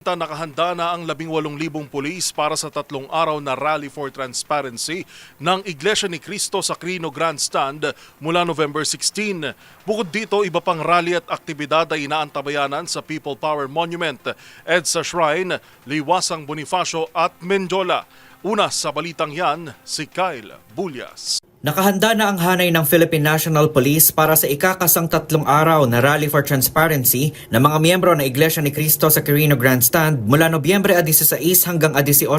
Nakahanda na ang 18,000 pulis para sa tatlong araw na Rally for Transparency ng Iglesia ni Cristo sa Crino Grandstand mula November 16. Bukod dito, iba pang rally at aktibidad ay inaantabayanan sa People Power Monument, EDSA Shrine, Liwasang Bonifacio at Menjola. Una sa balitang yan, si Kyle Bulyas. Nakahanda na ang hanay ng Philippine National Police para sa ikakasang tatlong araw na Rally for Transparency ng mga miyembro ng Iglesia ni Cristo sa Quirino Grandstand mula Nobyembre 16 hanggang 18.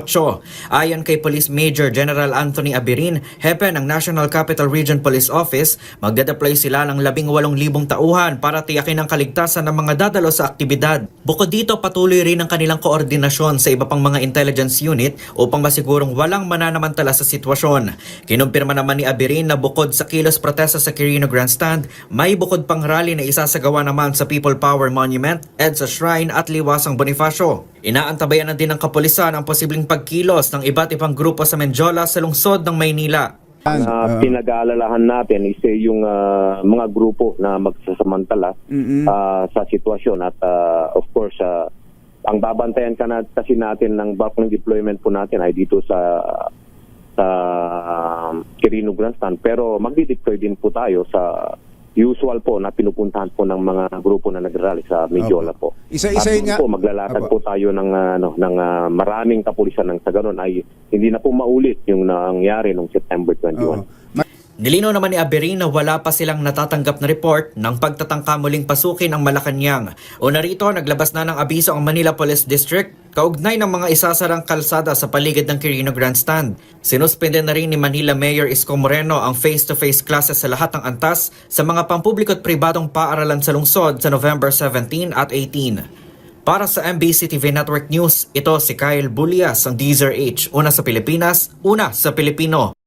Ayon kay Police Major General Anthony Abirin, hepe ng National Capital Region Police Office, magdadeploy sila ng 18,000 tauhan para tiyakin ang kaligtasan ng mga dadalo sa aktibidad. Bukod dito, patuloy rin ang kanilang koordinasyon sa iba pang mga intelligence unit upang masigurong walang mananamantala sa sitwasyon. Kinumpirma naman ni Abirin na bukod sa kilos protesta sa Quirino Grandstand, may bukod pang rally na isasagawa naman sa People Power Monument, EDSA Shrine at Liwasang Bonifacio. Inaantabayan na din ng kapulisan ang posibleng pagkilos ng iba't ibang grupo sa Menjola sa lungsod ng Maynila. Ang uh, pinag-aalalahan natin is yung ah, mga grupo na magsasamantala ah, sa sitwasyon at ah, of course ah, ang babantayan ka na, kasi natin ng bulk ng deployment po natin ay dito sa sa um, Quirino Grandstand pero magdi-deploy din po tayo sa usual po na pinupuntahan po ng mga grupo na nagrally sa Medjola po. Isa-isa nga- po maglalatag Apo. po tayo ng ah, ano ng ah, maraming kapulisan ng sa ganun ay hindi na po maulit yung nangyari noong September 21. Oo. Nilino naman ni Aberin na wala pa silang natatanggap na report ng pagtatangka muling pasukin ang Malacanang. Una rito, naglabas na ng abiso ang Manila Police District kaugnay ng mga isasarang kalsada sa paligid ng Quirino Grandstand. Sinuspende na rin ni Manila Mayor Isko Moreno ang face-to-face classes sa lahat ng antas sa mga pampubliko at pribadong paaralan sa lungsod sa November 17 at 18. Para sa MBC TV Network News, ito si Kyle Bulias ang Deezer H. Una sa Pilipinas, una sa Pilipino.